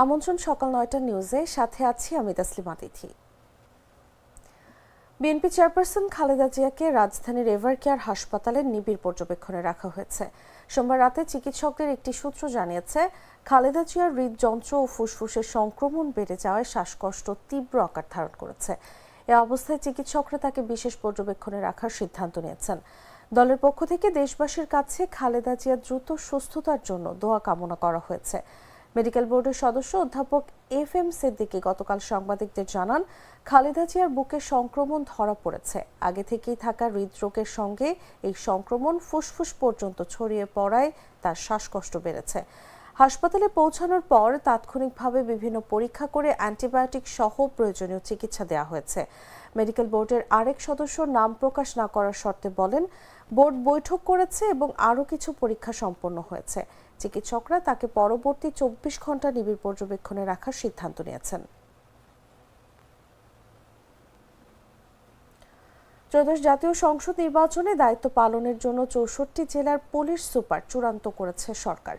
আমন্ত্রণ সকাল নয়টা নিউজে। সাথে আছি আমি তাসলিমা তিথি বিএনপি চেয়ারপারসন খালেদা জিয়াকে রাজধানীর এভার কেয়ার হাসপাতালে নিবিড় পর্যবেক্ষণে রাখা হয়েছে। সোমবার রাতে চিকিৎসকদের একটি সূত্র জানিয়েছে, খালেদা জিয়ার হৃদযন্ত্র ও ফুসফুসের সংক্রমণ বেড়ে যাওয়ায় শ্বাসকষ্ট তীব্র আকার ধারণ করেছে। এ অবস্থায় চিকিৎসকরা তাকে বিশেষ পর্যবেক্ষণে রাখার সিদ্ধান্ত নিয়েছেন। দলের পক্ষ থেকে দেশবাসীর কাছে খালেদা জিয়ার দ্রুত সুস্থতার জন্য দোয়া কামনা করা হয়েছে। মেডিকেল বোর্ডের সদস্য অধ্যাপক এফ এম সিদ্দিকী গতকাল সাংবাদিকদের জানান, খালেদা জিয়ার বুকে সংক্রমণ ধরা পড়েছে। আগে থেকেই থাকা হৃদরোগের সঙ্গে এই সংক্রমণ ফুসফুস পর্যন্ত ছড়িয়ে পড়ায় তার শ্বাসকষ্ট বেড়েছে। হাসপাতালে পৌঁছানোর পর তাৎক্ষণিকভাবে বিভিন্ন পরীক্ষা করে অ্যান্টিবায়োটিক সহ প্রয়োজনীয় চিকিৎসা দেওয়া হয়েছে। মেডিকেল বোর্ডের আরেক সদস্য নাম প্রকাশ না করার শর্তে বলেন, বোর্ড বৈঠক করেছে এবং আরও কিছু পরীক্ষা সম্পন্ন হয়েছে। চিকিৎসকরা তাকে পরবর্তী চব্বিশ ঘণ্টা নিবিড় পর্যবেক্ষণে রাখার সিদ্ধান্ত নিয়েছেন। ত্রয়োদশ জাতীয় সংসদ নির্বাচনে দায়িত্ব পালনের জন্য চৌষট্টি জেলার পুলিশ সুপার চূড়ান্ত করেছে সরকার।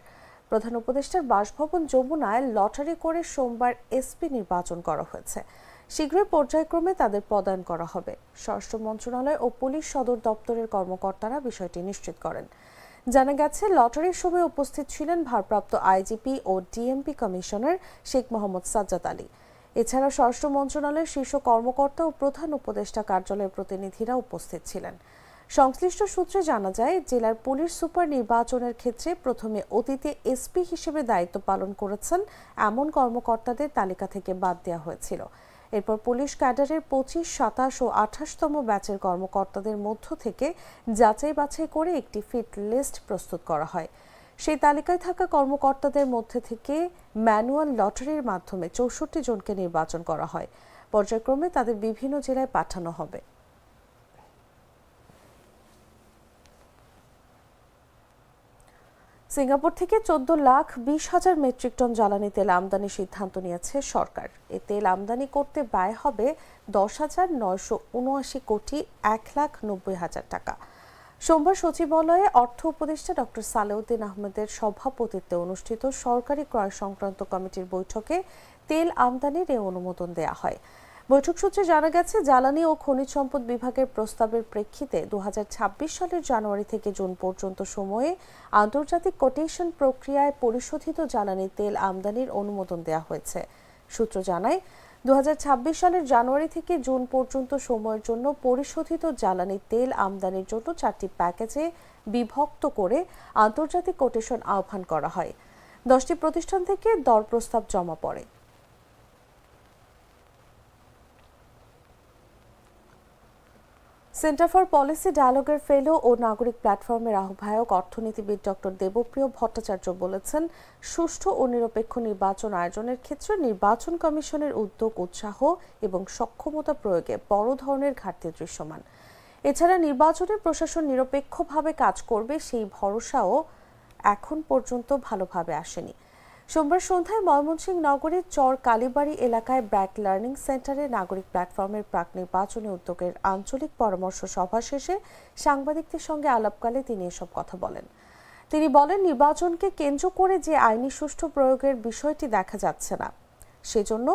প্রধান উপদেষ্টার বাসভবন যমুনায় লটারি করে সোমবার এসপি নির্বাচন করা হয়েছে। শীঘ্রই পর্যায়ক্রমে তাদের পদায়ন করা হবে। স্বরাষ্ট্র মন্ত্রণালয় ও পুলিশ সদর দপ্তরের কর্মকর্তারা বিষয়টি নিশ্চিত করেন। জানা গেছে, লটারির সময় উপস্থিত ছিলেন ভারপ্রাপ্ত আইজিপি ও ডিএমপি কমিশনার শেখ মোহাম্মদ সাজ্জাদ আলী। এছাড়া স্বরাষ্ট্র মন্ত্রণালয়ের শীর্ষ কর্মকর্তা ও প্রধান উপদেষ্টা কার্যালয়ের প্রতিনিধিরা উপস্থিত ছিলেন। সংশ্লিষ্ট সূত্রে জানা যায়, জেলার পুলিশ সুপার নির্বাচনের ক্ষেত্রে প্রথমে অতীতে এসপি হিসেবে দায়িত্ব পালন করেছেন, এমন কর্মকর্তাদের তালিকা থেকে বাদ দেওয়া হয়েছিল। এরপর পুলিশ ক্যাডারের পঁচিশ, সাতাশ ও আঠাশতম ব্যাচের কর্মকর্তাদের মধ্য থেকে যাচাই বাছাই করে একটি ফিট লিস্ট প্রস্তুত করা হয়। সেই তালিকায় থাকা কর্মকর্তাদের মধ্যে থেকে ম্যানুয়াল লটারির মাধ্যমে চৌষট্টি জনকে নির্বাচন করা হয়। পর্যায়ক্রমে তাদের বিভিন্ন জেলায় পাঠানো হবে। সিঙ্গাপুর থেকে চোদ্দ লাখ বিশ হাজার মেট্রিক টন জ্বালানি তেল আমদানি সিদ্ধান্ত নিয়েছে সরকার। এ তেল আমদানি করতে ব্যয় হবে দশ হাজার নয়শো উনআশি কোটি এক লাখ নব্বই হাজার টাকা। সোমবার সচিবালয়ে অর্থ উপদেষ্টা ডক্টর সালেউদ্দিন আহমেদের সভাপতিত্বে অনুষ্ঠিত সরকারি ক্রয় সংক্রান্ত কমিটির বৈঠকে তেল আমদানির এ অনুমোদন দেয়া হয়। বৈঠক সূত্রে জানা গেছে, জ্বালানি ও খনিজ সম্পদ বিভাগের প্রস্তাবের প্রেক্ষিতে দু হাজার ছাব্বিশ সালের জানুয়ারি থেকে জুন পর্যন্ত সময়ে আন্তর্জাতিক কোটেশন প্রক্রিয়ায় পরিশোধিত জ্বালানি তেল আমদানির অনুমোদন দেওয়া হয়েছে। সূত্র জানায় দু হাজার ছাব্বিশ সালের জানুয়ারি থেকে জুন পর্যন্ত সময়ের জন্য পরিশোধিত জ্বালানি তেল আমদানির জন্য চারটি প্যাকেজে বিভক্ত করে আন্তর্জাতিক কোটেশন আহ্বান করা হয়। দশটি প্রতিষ্ঠান থেকে দর প্রস্তাব জমা পড়ে। সেন্টার ফর পলিসি ডায়ালগের ফেলো ও নাগরিক প্ল্যাটফর্মের আহ্বায়ক অর্থনীতিবিদ ডক্টর দেবপ্রিয় ভট্টাচার্য বলেছেন, সুষ্ঠু ও নিরপেক্ষ নির্বাচন আয়োজনের ক্ষেত্রে নির্বাচন কমিশনের উদ্যোগ, উৎসাহ এবং সক্ষমতা প্রয়োগে বড় ধরনের ঘাটতি দৃশ্যমান। এছাড়া নির্বাচনে প্রশাসন নিরপেক্ষভাবে কাজ করবে, সেই ভরসাও এখন পর্যন্ত ভালোভাবে আসেনি। সোমবার সন্ধ্যায় ময়মনসিংহ নগরের চর কালীবাড়ি এলাকায় ব্র্যাক লার্নিং সেন্টারে নাগরিক প্ল্যাটফর্মের প্রাক নির্বাচনী উদ্যোগের আঞ্চলিক পরামর্শ সভা শেষে সাংবাদিকদের সঙ্গে আলাপকালে তিনি এসব কথা বলেন। তিনি বলেন, নির্বাচনকে কেন্দ্র করে যে আইনি সুষ্ঠু প্রয়োগের বিষয়টি দেখা যাচ্ছে না, সেজন্য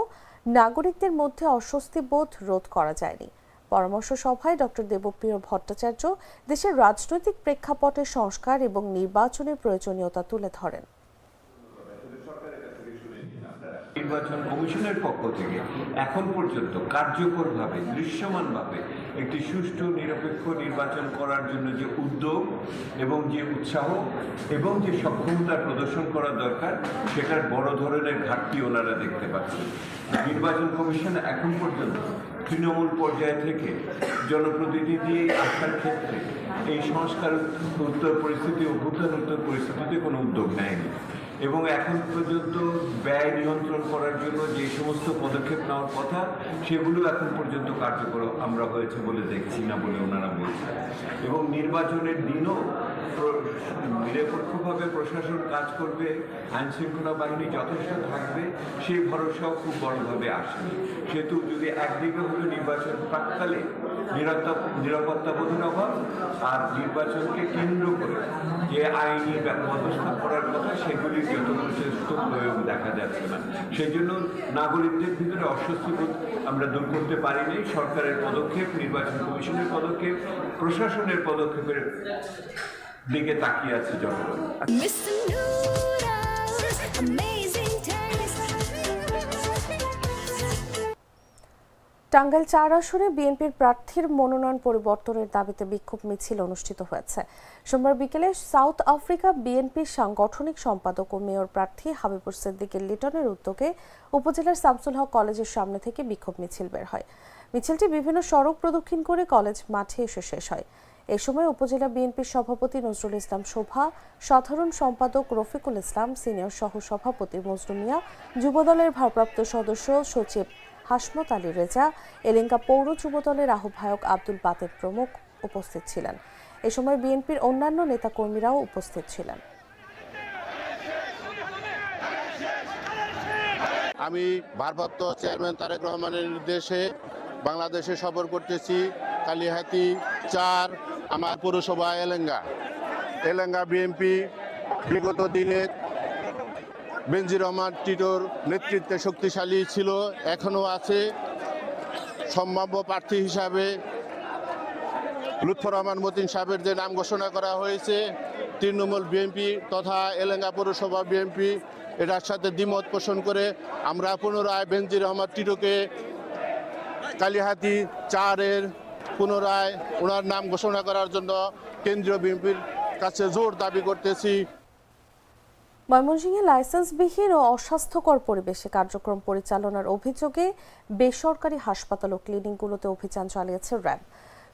নাগরিকদের মধ্যে অস্বস্তি বোধ রোধ করা যায়নি। পরামর্শ সভায় ডক্টর দেবপ্রিয় ভট্টাচার্য দেশের রাজনৈতিক প্রেক্ষাপটে সংস্কার এবং নির্বাচনের প্রয়োজনীয়তা তুলে ধরেন। নির্বাচন কমিশনের পক্ষ থেকে এখন পর্যন্ত কার্যকরভাবে, দৃশ্যমানভাবে একটি সুষ্ঠু, নিরপেক্ষ নির্বাচন করার জন্য যে উদ্যোগ এবং যে উৎসাহ এবং যে সক্ষমতা প্রদর্শন করা দরকার, সেটার বড় ধরনের ঘাটতি ওনারা দেখতে পাচ্ছেন। নির্বাচন কমিশন এখন পর্যন্ত তৃণমূল পর্যায় থেকে জনপ্রতিনিধি আসার ক্ষেত্রে এই সংস্কার উত্তর পরিস্থিতি, অভ্যুত্থান উত্তর পরিস্থিতিতে কোনো উদ্যোগ নেয়নি। এবং এখন পর্যন্ত ব্যয় নিয়ন্ত্রণ করার জন্য যে সমস্ত পদক্ষেপ নেওয়ার কথা, সেগুলো এখন পর্যন্ত কার্যকর আমরা হয়েছে বলে দেখছি না বলে ওনারা বলছেন। এবং নির্বাচনের দিনও নিরপেক্ষভাবে প্রশাসন কাজ করবে আইন শৃঙ্খলা বাহিনী যথেষ্ট থাকবে, সেই ভরসাও খুব বড়ভাবে আসেনি। সেহেতু যদি একদিকে হলো নির্বাচন প্রাককালে নিরাপত্তা নিরাপত্তাবোধের অভাব, আর নির্বাচনকে কেন্দ্র করে যে আইনি ব্য- ব্যবস্থা করার কথা, সেগুলির যথেষ্ট প্রয়োগ দেখা যাচ্ছে না। সেই জন্য নাগরিকদের ভিতরে অস্বস্তিবোধ আমরা দূর করতে পারিনি। সরকারের পদক্ষেপ, নির্বাচন কমিশনের পদক্ষেপ, প্রশাসনের পদক্ষেপের দিকে তাকিয়ে আছে জনগণ. টাঙ্গাইল চার আসনে বিএনপির প্রার্থীর মনোনয়ন পরিবর্তনের দাবিতে বিক্ষোভ মিছিল অনুষ্ঠিত হয়েছে। সোমবার বিকেলে সাউথ আফ্রিকা বিএনপির সাংগঠনিক সম্পাদক ও মেয়র প্রার্থী হাবিবুর সিদ্দিকের লিটনের উদ্যোগে উপজেলার শামসুল হক কলেজের সামনে থেকে বিক্ষোভ মিছিল বের হয়। মিছিলটি বিভিন্ন সড়ক প্রদক্ষিণ করে কলেজ মাঠে এসে শেষ হয়। এ সময় উপজেলা বিএনপির সভাপতি নজরুল ইসলাম শোভা, সাধারণ সম্পাদক রফিকুল ইসলাম, সিনিয়র সহ সভাপতি মজনু মিয়া, যুবদলের ভারপ্রাপ্ত সদস্য সচিব হাসমত আলী রেজা এলেঙ্কা পৌর যুবদলের আহ্বায়ক আব্দুল বাতের প্রমুখ উপস্থিত ছিলেন। এ সময় বিএনপির অন্যান্য নেতাকর্মীরাও উপস্থিত ছিলেন। আমি ভারপ্রাপ্ত চেয়ারম্যান তারেক রহমানের নির্দেশে বাংলাদেশে সফর করতেছি, কালিহাতি চার আমার পৌরসভা এলেঙ্গা। এলেঙ্গা বিএনপি বিগত দিনে বেনজির রহমান টিটোর নেতৃত্বে শক্তিশালী ছিল, এখনও আছে। সম্ভাব্য প্রার্থী হিসাবে লুৎফর রহমান মতিন সাহেবের যে নাম ঘোষণা করা হয়েছে, তৃণমূল বিএনপি তথা এলেঙ্গা পৌরসভা বিএনপি, এটার সাথে দ্বিমত পোষণ করে আমরা পুনরায় বেনজির রহমান টিটোকে কালিহাতি চারের পুনরায় ওনার নাম ঘোষণা করার জন্য কেন্দ্রীয় বিএনপির কাছে জোর দাবি করতেছি। ময়মনসিংহে লাইসেন্সবিহীন ও অস্বাস্থ্যকর পরিবেশে কার্যক্রম পরিচালনার অভিযোগে বেসরকারি হাসপাতাল ও ক্লিনিকগুলোতে অভিযান চালিয়েছে র্যাব।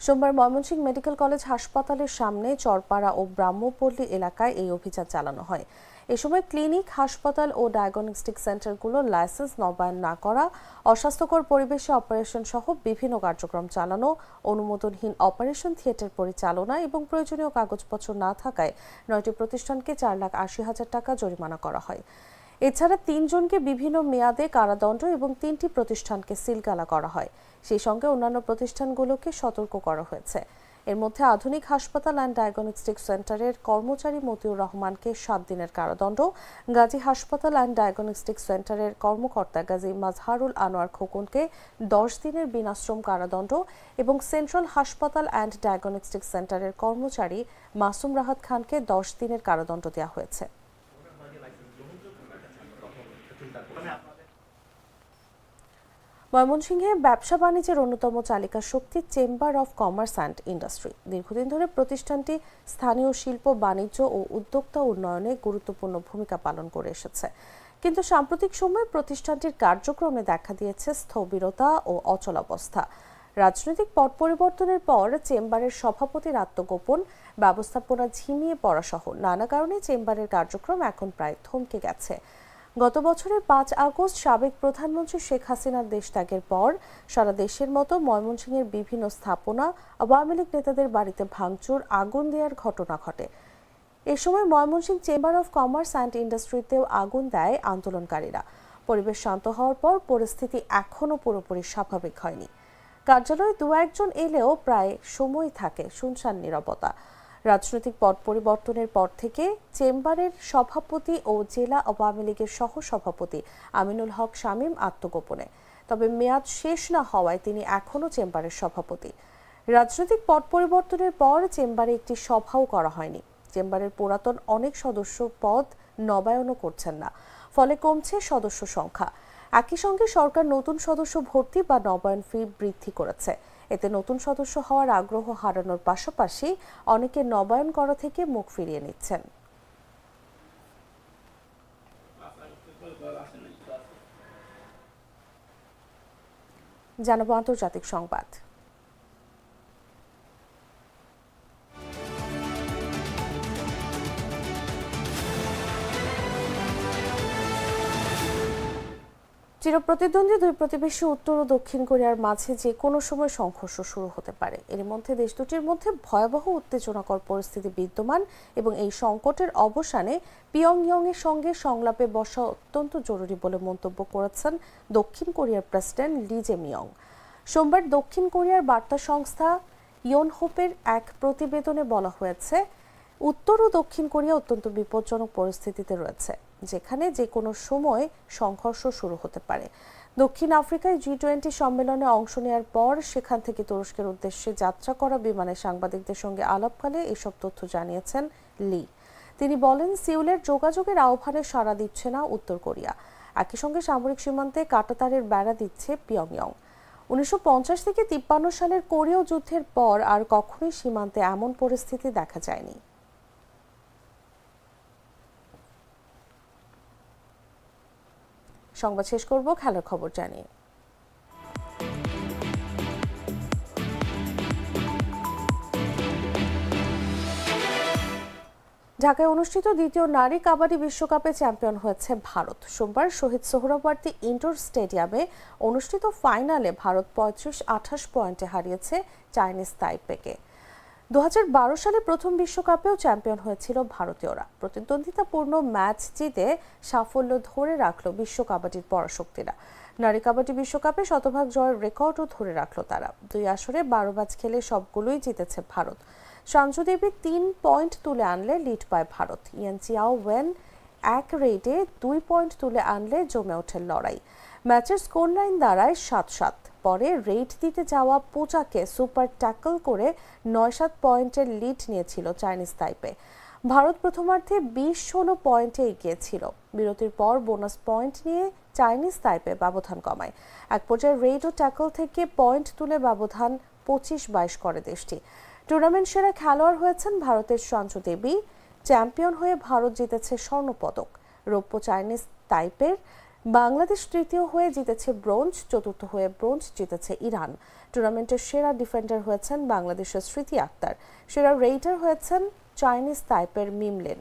সোমবার ময়মনসিংহ মেডিকেল কলেজ হাসপাতালের সামনে চরপাড়া ও ব্রাহ্মপল্লী এলাকায় এই অভিযান চালানো হয়। এ সময় ক্লিনিক, হাসপাতাল ও ডায়াগনস্টিক সেন্টারগুলো লাইসেন্স নবায়ন না করা, অস্বাস্থ্যকর পরিবেশে অপারেশন সহ বিভিন্ন কার্যক্রম চালানো, অনুমোদনহীন অপারেশন থিয়েটার পরিচালনা এবং প্রয়োজনীয় কাগজপত্র না থাকায় নয়টি প্রতিষ্ঠানকে চার লাখ আশি হাজার টাকা জরিমানা করা হয়। এছাড়া তিনজনকে বিভিন্ন মেয়াদে কারাদণ্ড এবং তিনটি প্রতিষ্ঠানকে সিলগালা করা হয়। সেই সঙ্গে অন্যান্য প্রতিষ্ঠানগুলোকে সতর্ক করা হয়েছে। এর মধ্যে আধুনিক হাসপাতাল অ্যান্ড ডায়াগনস্টিক সেন্টারের কর্মচারী মতিউর রহমানকে সাত দিনের কারাদণ্ড। গাজী হাসপাতাল অ্যান্ড ডায়াগনস্টিক সেন্টারের কর্মকর্তা গাজী মাজহারুল আনোয়ার খোকনকে দশ দিনের বিনাশ্রম কারাদণ্ড এবং সেন্ট্রাল হাসপাতাল অ্যান্ড ডায়াগনস্টিক সেন্টারের কর্মচারী মাসুম রাহাত খানকে দশ দিনের কারাদণ্ড দেওয়া হয়েছে। ময়মনসিংহে ব্যবসা বাণিজ্যের অন্যতম চালিকা শক্তি chamber of commerce and industry. দীর্ঘদিন ধরে প্রতিষ্ঠানটি স্থানীয় শিল্প, বাণিজ্য ও উদ্যোক্তা উন্নয়নে গুরুত্বপূর্ণ ভূমিকা পালন করে এসেছে। কিন্তু সাম্প্রতিক সময়ে প্রতিষ্ঠানটির কার্যক্রমে দেখা দিয়েছে স্থবিরতা ও অচলাবস্থা। রাজনৈতিক পট পরিবর্তনের পর চেম্বারের সভাপতির আত্মগোপন, ব্যবস্থাপনা ঝিমিয়ে পড়া সহ নানা কারণে চেম্বারের কার্যক্রম এখন প্রায় থমকে গেছে। গত বছরের পাঁচ আগস্ট সাবেক প্রধানমন্ত্রী শেখ হাসিনার দেশ ত্যাগের পর সারা দেশের মতো ময়মনসিংহের বিভিন্ন স্থাপনা আওয়ামী লীগ নেতাদের বাড়িতে ভাঙচুর, আগুন দেওয়ার ঘটনা ঘটে। এ সময় Mymensingh chamber of commerce and ইন্ডাস্ট্রিতেও আগুন দেয় আন্দোলনকারীরা। পরিবেশ শান্ত হওয়ার পর পরিস্থিতি এখনও পুরোপুরি স্বাভাবিক হয়নি। কার্যালয়ে দু একজন এলেও প্রায় সময় থাকে শুনশান নীরবতা। রাজনৈতিক পট পরিবর্তনের পর থেকে চেম্বারের সভাপতি ও জেলা আওয়ামী লীগের সহ সভাপতি আমিনুল হক শামীম আত্মগোপনে। তবে মেয়াদ শেষ না হওয়ায় তিনি এখনও চেম্বারের সভাপতি। রাজনৈতিক পট পরিবর্তনের পর চেম্বারে একটি সভাও করা হয়নি। চেম্বারের পুরাতন অনেক সদস্য পদ নবায়নও করছেন না, ফলে কমছে সদস্য সংখ্যা। একই সঙ্গে সরকার নতুন সদস্য ভর্তি বা নবায়ন ফি বৃদ্ধি করেছে। এতে নতুন সদস্য হওয়ার আগ্রহ হারানোর পাশাপাশি অনেকে নবায়ন করা থেকে মুখ ফিরিয়ে নিচ্ছেন। জানাব আন্তর্জাতিক সংবাদ। চিরপ্রতিদ্বন্দ্বী দুই প্রতিবেশী উত্তর ও দক্ষিণ কোরিয়ার মাঝে যে কোনো সময় সংঘর্ষ শুরু হতে পারে। এর মধ্যে দেশ দুটির মধ্যে ভয়াবহ উত্তেজনাকর পরিস্থিতি বিদ্যমান এবং এই সংকটের অবসানে পিয়ংইয়ং এর সঙ্গে সংলাপে বসা অত্যন্ত জরুরি বলে মন্তব্য করেছেন দক্ষিণ কোরিয়ার প্রেসিডেন্ট লি জেমিয়ং। সোমবার দক্ষিণ কোরিয়ার বার্তা সংস্থা ইয়নহোপের এক প্রতিবেদনে বলা হয়েছে, উত্তর ও দক্ষিণ কোরিয়া অত্যন্ত বিপজ্জনক পরিস্থিতিতে রয়েছে। যেখানে যে কোনো সময় সংঘর্ষ শুরু হতে পারে। দক্ষিণ আফ্রিকায় জি টোয়েন্টি সম্মেলনে অংশ নেওয়ার পর সেখান থেকে তুরস্কের উদ্দেশ্যে যাত্রা করা বিমানে সাংবাদিকদের সঙ্গে আলাপকালে এসব তথ্য জানিয়েছেন লি। তিনি বলেন, সিউলের যোগাযোগের আহ্বানে সাড়া দিচ্ছে না উত্তর কোরিয়া। একই সঙ্গে সামরিক সীমান্তে কাটাতারের বেড়া দিচ্ছে পিয়ংইয়ং উনিশশো থেকে তিপ্পান্ন সালের কোরীয় যুদ্ধের পর আর কখনোই সীমান্তে এমন পরিস্থিতি দেখা যায়নি। সংবাদ শেষ করব, খেলার খবর জানিয়ে। ঢাকায় অনুষ্ঠিত দ্বিতীয় নারী কাবাডি বিশ্বকাপে চ্যাম্পিয়ন হয়েছে ভারত। সোমবার শহীদ সোহরাওয়ার্দী ইনডোর স্টেডিয়ামে অনুষ্ঠিত ফাইনালে ভারত পঁয়ত্রিশ আঠাশ পয়েন্টে হারিয়েছে চাইনিজ তাইপেকে। দু হাজার বারো সালে প্রথম বিশ্বকাপেও চ্যাম্পিয়ন হয়েছিল ভারতীয়রা। প্রতিদ্বন্দ্বিতাপূর্ণ ম্যাচ জিতে সাফল্য ধরে রাখল বিশ্ব কাবাডির পরাশক্তিরা। নারী কাবাডি বিশ্বকাপে শতভাগ জয়ের রেকর্ডও ধরে রাখল তারা। দুই আসরে বারো ম্যাচ খেলে সবগুলোই জিতেছে ভারত। সঞ্জু দেবী তিন পয়েন্ট তুলে আনলে লিড পায় ভারত। ইয়ান চিয়াও ওয়েন এক রেটে দুই পয়েন্ট তুলে আনলে জমে ওঠে লড়াই। ম্যাচের স্কোর লাইন দাঁড়ায় সাত সাত। পরে রেট দিতে যাওয়া পূজাকে সুপার ট্যাকল করে নয় সাত পয়েন্টের লিড নিয়েছিল চাইনিজ তাইপে। ভারত প্রথমার্ধে বিশ ষোলো পয়েন্টে এগিয়ে ছিল বিরতির পর বোনাস পয়েন্ট নিয়ে চাইনিজ তাইপে ব্যবধান কমায়। এক পর্যায়ে রেড ও ট্যাকল থেকে পয়েন্ট তুলে ব্যবধান পঁচিশ বাইশ করে দেশটি। টুর্নামেন্ট সেরা খেলোয়াড় হয়েছেন ভারতের সঞ্জু দেবী। চ্যাম্পিয়ন হয়ে ভারত জিতেছে স্বর্ণপদক। রৌপ্য চাইনিজ তাইপের বাংলাদেশ তৃতীয় হয়ে জিতেছে ব্রোঞ্জ, চতুর্থ হয়ে ব্রোঞ্জ জিতেছে ইরান। টুর্নামেন্টের সেরা ডিফেন্ডার হয়েছেন বাংলাদেশের স্মৃতি আক্তার। সেরা রেইটার হয়েছেন চাইনিজ তাইপের মিমলেন।